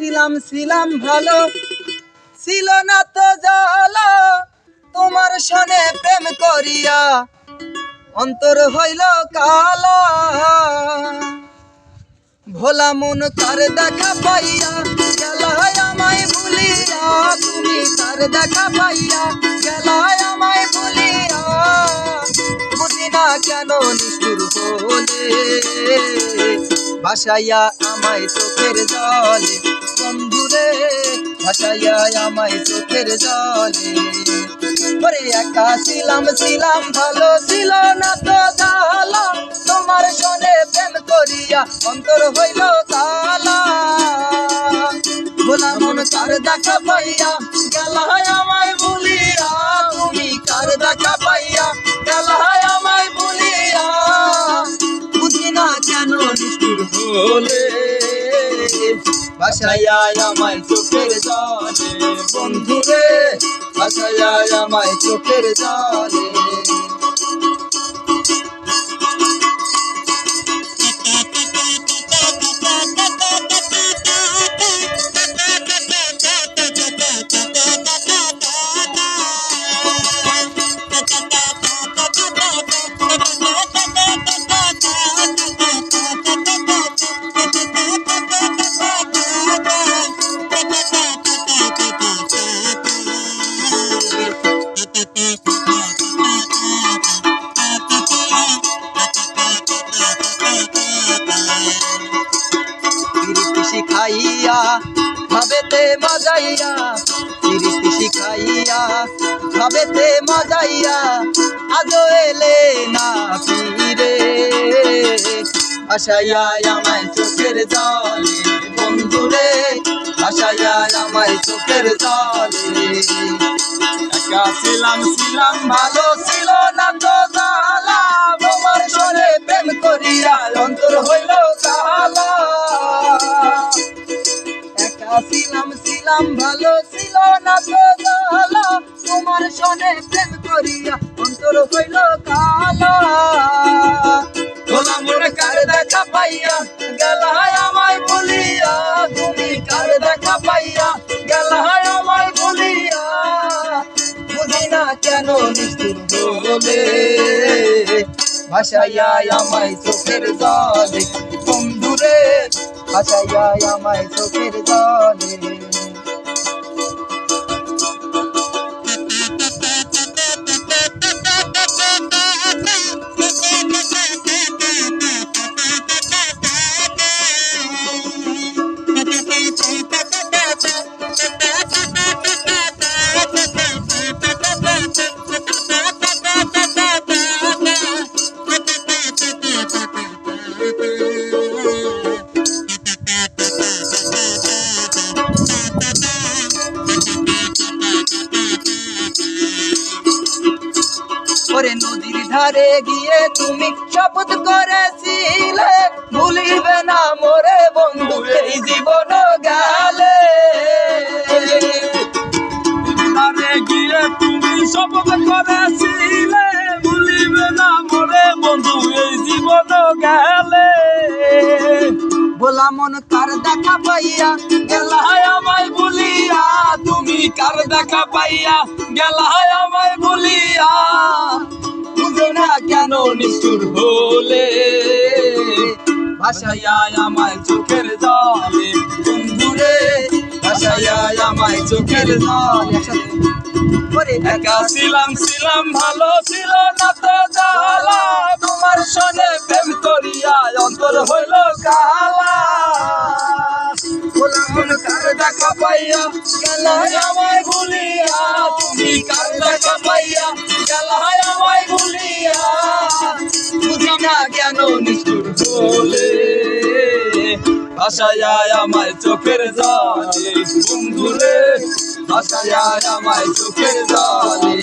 ছিলাম ছিলাম ভালো। ছিল না তো জালা, তোমার সনে প্রেম করিয়া অন্তর হইল কালা। ভোলা মন কার দেখা পাইয়া, গেলায় আমায় ভুলিয়া, তুমি কার দেখা পাইয়া, গেলায় আমায় ভুলিয়া। বুঝি না কেন নিষ্ঠুর হলে ভাসাইয়া আমায় চোখের জলে বন্ধুরে, ভাসাইয়া আমায় চোখের জলে। পরে একা ছিলাম ছিলাম, ভালো ছিল না তো জালা তোমার সনে প্রেম করিয়া অন্তর হইল তালা। ভোলা মন কার দেখা পাইয়া ভাসাইয়া আমায় চোখের জলে। বন্ধুরে ভাসাইয়া আমায় চোখের জলে। শিখাইয়া ভাবেতে মজাইয়া। পিরিতি শিখাইয়া ভাবেতে মজাইয়া। আজো এলে না ফিরে। আশাইয়া আমায় চোখের জলে, বন্ধুরে। আশাইয়া আমায় চোখের জলে। একা ছিলাম ছিলাম, ভালো ছিল না তো জালা তোমার সরে প্রেম করিয়া অন্তর হইল কালা একা ছিলাম ছিলাম, ভালো ছিল না তো জালা তোমার সনে প্রেম করিয়া অন্তর হইল কালা তোলা মনে কার দেখা পাইয়া গেলায় আমায় বলে ভাসাইয়া আমায় চোখের জলে বন্ধুরে ভাসাইয়া আমায় চোখের জলে। ওরে নদীর ধারে গিয়ে তুমি শপথ করেছিলে। ভুলিবে না মোরে বন্ধু এই জীবন গেলে। ধারে গিয়ে তুমি শপথ করেছিলে। ভুলিবে না মরে বন্ধু এই জীবন গেলে। বলা মন কার দেখা পাইয়া গেলায় আমায় ভুলিয়া তুমি কার দেখা পাইয়া গেলায় আমায় ভুলিয়া না কেন নিষ্ঠুর হলে? ভাসাইয়া আমায় চোখের জলে আমায় চোখের জলে। একা ছিলাম ছিলাম, ভালো ছিল না তো জালা তোমার সনে প্রেম করিয়া অন্তর হইল কালা। কার তুমি গেলায় ভাসায়া আমায় চোখের জলে। বন্ধুরে ভাসায়া আমায় চোখের জলে।